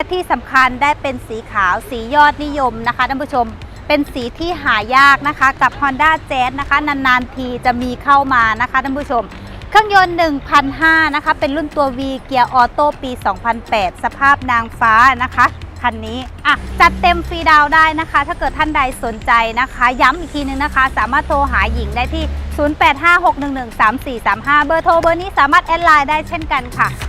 ที่สำคัญได้เป็นสีขาวสียอดนิยมนะคะท่านผู้ชม เป็นสีที่หายากนะคะกับ Honda Jazz นะคะนานๆทีจะมีเข้ามานะคะท่านผู้ชม เครื่องยนต์1,500นะคะเป็นรุ่นตัว V เกียร์ออโต้ปี 2008 สภาพนางฟ้านะคะคันนี้อะจัดเต็มฟรีดาวได้นะคะ ถ้าเกิดท่านใดสนใจนะคะ ย้ำอีกทีนึงนะคะ สามารถโทรหาหญิงได้ที่ 0856113435 เบอร์โทรเบอร์นี้สามารถแอดไลน์ได้เช่นกันค่ะ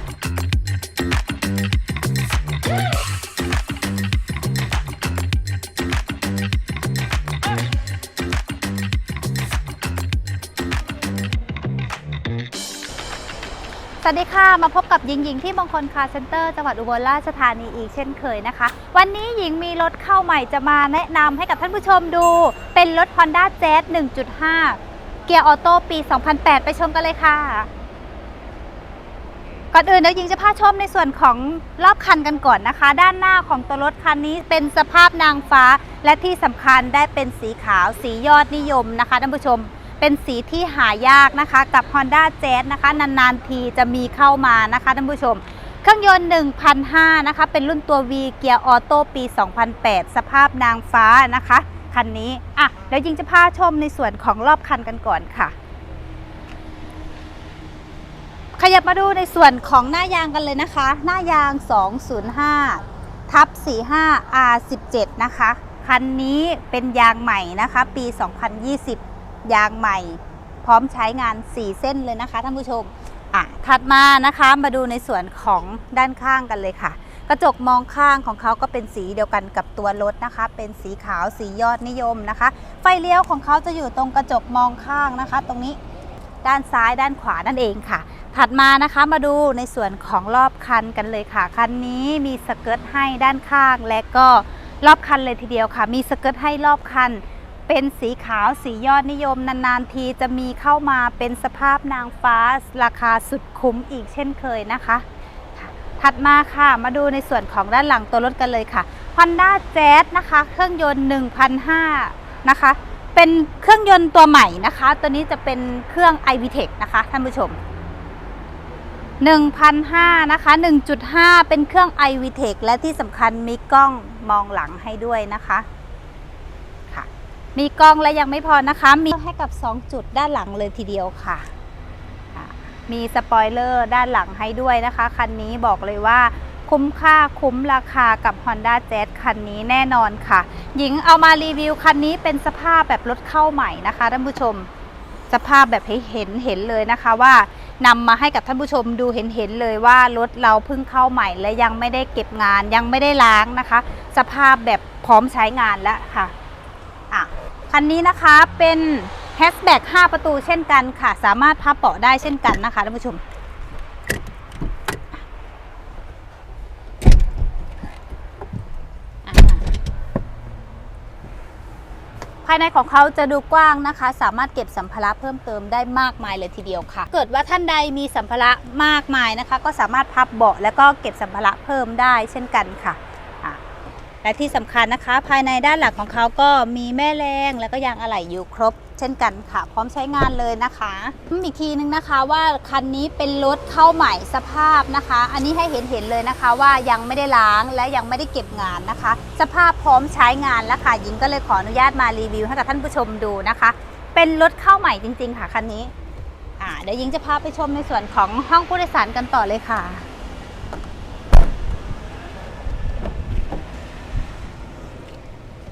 วัสดีค่ะ มาพบกับหญิงหญิงที่มงคลคาร์เซ็นเตอร์จังหวัดอุบลราชธานีอีกเช่นเคยนะคะ วันนี้หญิงมีรถเข้าใหม่จะมาแนะนำให้กับท่านผู้ชมดู เป็นรถ Honda Jazz 1.5 เกียร์ออโต้ปี 2008 ไปชมกันเลยค่ะ ก่อนอื่นเดี๋ยวหญิงจะพาชมในส่วนของรอบคันกันก่อนนะคะ ด้านหน้าของตัวรถคันนี้เป็นสภาพนางฟ้า และที่สำคัญได้เป็นสีขาวสียอดนิยมนะคะท่านผู้ชม เป็นสีที่หายากนะคะกับ Honda Jazz นะคะนานๆทีจะมีเข้ามานะคะท่านผู้ชม เครื่องยนต์1,500นะคะเป็นรุ่นตัว V เกียร์ออโต้ปี 2008 สภาพนางฟ้านะคะคันนี้อะเดี๋ยวยิงจะพาชมในส่วนของรอบคันกันก่อนค่ะ ขยับมาดูในส่วนของหน้ายางกันเลยนะคะ หน้ายาง 205ทับ45 R17 นะคะคันนี้เป็นยางใหม่นะคะ ปี 2020 ยางใหม่ พร้อมใช้งาน 4 เส้นเลยนะคะท่านผู้ชมอะถัดมานะคะมาดูในส่วนของด้านข้างกันเลยค่ะ กระจกมองข้างของเขาก็เป็นสีเดียวกันกับตัวรถนะคะ เป็นสีขาวสียอดนิยมนะคะ ไฟเลี้ยวของเขาจะอยู่ตรงกระจกมองข้างนะคะ ตรงนี้ด้านซ้ายด้านขวานั่นเองค่ะ ถัดมานะคะมาดูในส่วนของรอบคันกันเลยค่ะ คันนี้มีสเกิร์ตให้ด้านข้างและก็รอบคันเลยทีเดียวค่ะ มีสเกิร์ตให้รอบคัน เป็นสีขาวสียอดนิยมนานๆทีจะมีเข้ามาเป็นสภาพนางฟ้าราคาสุดคุ้มอีกเช่นเคยนะคะ ถัดมาค่ะมาดูในส่วนของด้านหลังตัวรถกันเลยค่ะ Honda Jazz นะคะ เครื่องยนต์ 1,500 นะคะ เป็นเครื่องยนต์ตัวใหม่นะคะ ตัวนี้จะเป็นเครื่อง iVTEC นะคะท่านผู้ชม1,500นะคะ 1.5 เป็นเครื่อง iVTEC และที่สำคัญมีกล้องมองหลังให้ด้วยนะคะ มีกล้องและยังไม่พอนะคะ มีให้กับ 2 จุดด้านหลังเลยทีเดียวค่ะ มีสปอยเลอร์ด้านหลังให้ด้วยนะคะ คันนี้บอกเลยว่าคุ้มค่าคุ้มราคากับ Honda Jazz คันนี้แน่นอนค่ะ หญิงเอามารีวิวคันนี้เป็นสภาพแบบรถเข้าใหม่นะคะท่านผู้ชม สภาพแบบให้เห็นเห็นเลยนะคะว่านำมาให้กับท่านผู้ชมดูเห็นเห็นเลยว่ารถเราเพิ่งเข้าใหม่และยังไม่ได้เก็บงานยังไม่ได้ล้างนะคะ สภาพแบบพร้อมใช้งานแล้วค่ะ คันนี้นะคะเป็นแฮชแบ็ก5ประตูเช่นกันค่ะ สามารถพับเบาะได้เช่นกันนะคะท่านผู้ชม ภายในของเขาจะดูกว้างนะคะ สามารถเก็บสัมภาระเพิ่มเติมได้มากมายเลยทีเดียวค่ะ เกิดว่าท่านใดมีสัมภาระมากมายนะคะ ก็สามารถพับเบาะแล้วก็เก็บสัมภาระเพิ่มได้เช่นกันค่ะ และที่สำคัญนะคะ ภายในด้านหลังของเขาก็มีแม่แรงแล้วก็ยางอะไหล่อยู่ครบ เช่นกันค่ะ พร้อมใช้งานเลยนะคะอีกทีนึงนะคะว่าคันนี้เป็นรถเข้าใหม่สภาพนะคะ อันนี้ให้เห็นเห็นเลยนะคะ ว่ายังไม่ได้ล้างและยังไม่ได้เก็บงานนะคะ สภาพพร้อมใช้งานแล้วค่ะหญิงก็เลยขออนุญาตมารีวิวให้กับท่านผู้ชมดูนะคะ เป็นรถเข้าใหม่จริง ๆ ค่ะคันนี้เดี๋ยวหญิงจะพาไปชมในส่วนของห้องผู้โดยสารกันต่อเลยค่ะ ค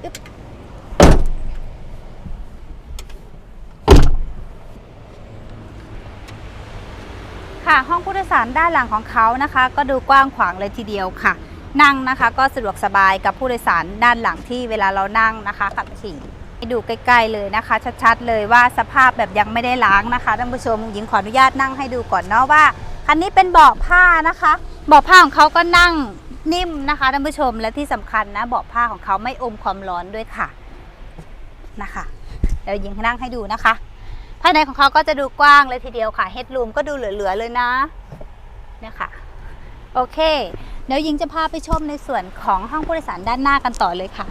่ะห้องผู้โดยสารด้านหลังของเขานะคะ ก็ดูกว้างขวางเลยทีเดียวค่ะ นั่งนะคะก็สะดวกสบายกับผู้โดยสารด้านหลังที่เวลาเรานั่งนะคะขับขี่ให้ดูใกล้ๆเลยนะคะ ชัดๆเลยว่าสภาพแบบยังไม่ได้ล้างนะคะท่านผู้ชมหญิงขออนุญาตนั่งให้ดูก่อนเนาะว่าคันนี้เป็นเบาะผ้านะคะ เบาะผ้าของเขาก็นั่ง นิ่มนะคะท่านผู้ชมและที่สำคัญนะเบาะผ้าของเขาไม่อมความร้อนด้วยค่ะนะคะเดี๋ยวยิงนั่งให้ดูนะคะ ภายในของเขาก็จะดูกว้างเลยทีเดียวค่ะเฮดรูมก็ดูเหลือๆเลยนะเนี่ยค่ะโอเค เดี๋ยวยิงจะพาไปชมในส่วนของห้องผู้โดยสารด้านหน้ากันต่อเลยค่ะ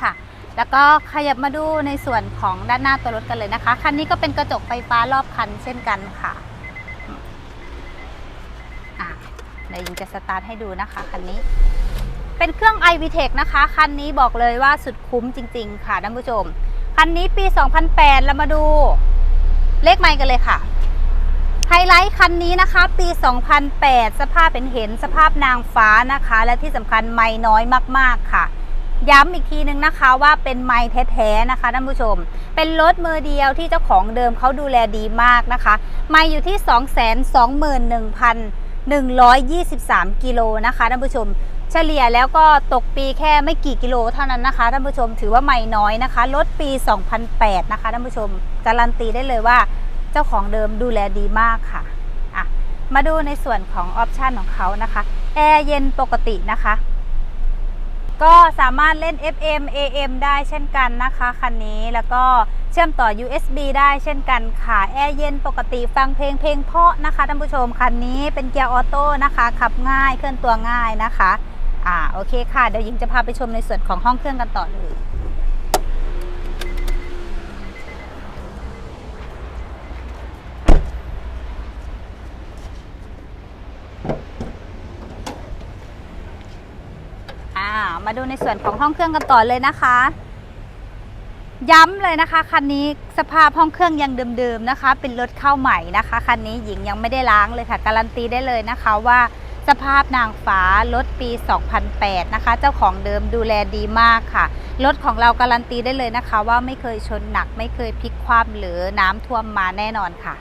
ค่ะ แล้วก็ขยับมาดูในส่วนของด้านหน้าตัวรถกันเลยนะคะ คันนี้ก็เป็นกระจกไฟฟ้ารอบคันเช่นกันค่ะอะเดี๋ยวยิงจะสตาร์ทให้ดูนะคะคันนี้ เป็นเครื่อง iVTEC นะคะ คันนี้บอกเลยว่าสุดคุ้มจริง ๆ ค่ะท่านผู้ชม คันนี้ปี 2008แล้วมาดูเลขไมค์กันเลยค่ะ ไฮไลท์คันนี้นะคะ ปี 2008 สภาพเป็นเห็นสภาพนางฟ้านะคะ และที่สำคัญไม่น้อยมากๆค่ะ ย้ำอีกทีนึงนะคะว่าเป็นไม้แท้ๆนะคะท่านผู้ชม เป็นรถมือเดียวที่เจ้าของเดิมเขาดูแลดีมากนะคะ ไม่อยู่ที่ 221,123 กิโลนะคะท่านผู้ชม เฉลี่ยแล้วก็ตกปีแค่ไม่กี่กิโลเท่านั้นนะคะท่านผู้ชมถือว่าไม่น้อยนะคะรถปี 2008 นะคะท่านผู้ชม การันตีได้เลยว่าเจ้าของเดิมดูแลดีมากค่ะอะมาดูในส่วนของออปชันของเขานะคะแอร์เย็นปกตินะคะ ก็สามารถเล่น FM AM ได้เช่นกันนะคะคันนี้แล้วก็เชื่อมต่อ USB ได้เช่นกันค่ะแอร์เย็นปกติฟังเพลงเพลงเพาะนะคะท่านผู้ชมคันนี้เป็นเกียร์ออโต้นะคะ ขับง่ายเคลื่อนตัวง่ายนะคะอ่าโอเคค่ะเดี๋ยวยิงจะพาไปชมในส่วนของห้องเครื่องกันต่อเลย มาดูในส่วนของห้องเครื่องกันต่อเลยนะคะ ย้ำเลยนะคะคันนี้สภาพห้องเครื่องยังเดิมๆนะคะ เป็นรถเข้าใหม่นะคะคันนี้หญิงยังไม่ได้ล้างเลยค่ะ การันตีได้เลยนะคะว่าสภาพนางฟ้ารถปี 2008 นะคะ เจ้าของเดิมดูแลดีมากค่ะ รถของเราการันตีได้เลยนะคะ ว่าไม่เคยชนหนักไม่เคยพลิกคว่ำหรือน้ำท่วมมาแน่นอนค่ะ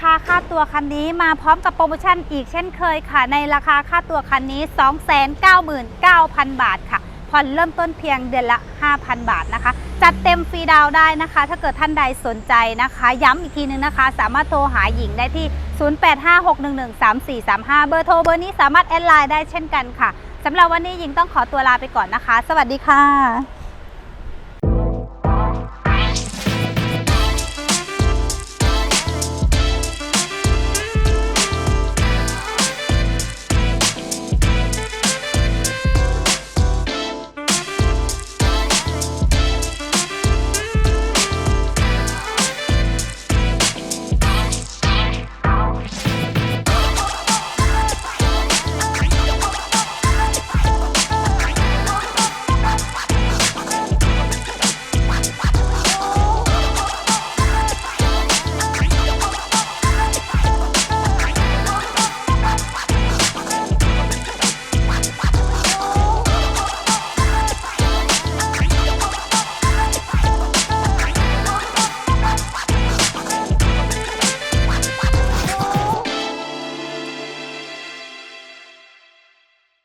ราคาค่าตัวคันนี้มาพร้อมกับโปรโมชั่นอีกเช่นเคยค่ะ ในราคาค่าตัวคันนี้ 299,000 บาทค่ะผ่อนเริ่มต้นเพียงเดือนละ 5,000 บาทนะคะ จัดเต็มฟรีดาวได้นะคะ ถ้าเกิดท่านใดสนใจนะคะ ย้ำอีกทีนึงนะคะ สามารถโทรหาหญิงได้ที่ 0856113435 เบอร์โทรเบอร์นี้สามารถแอดไลน์ได้เช่นกันค่ะสำหรับวันนี้หญิงต้องขอตัวลาไปก่อนนะคะ สวัสดีค่ะ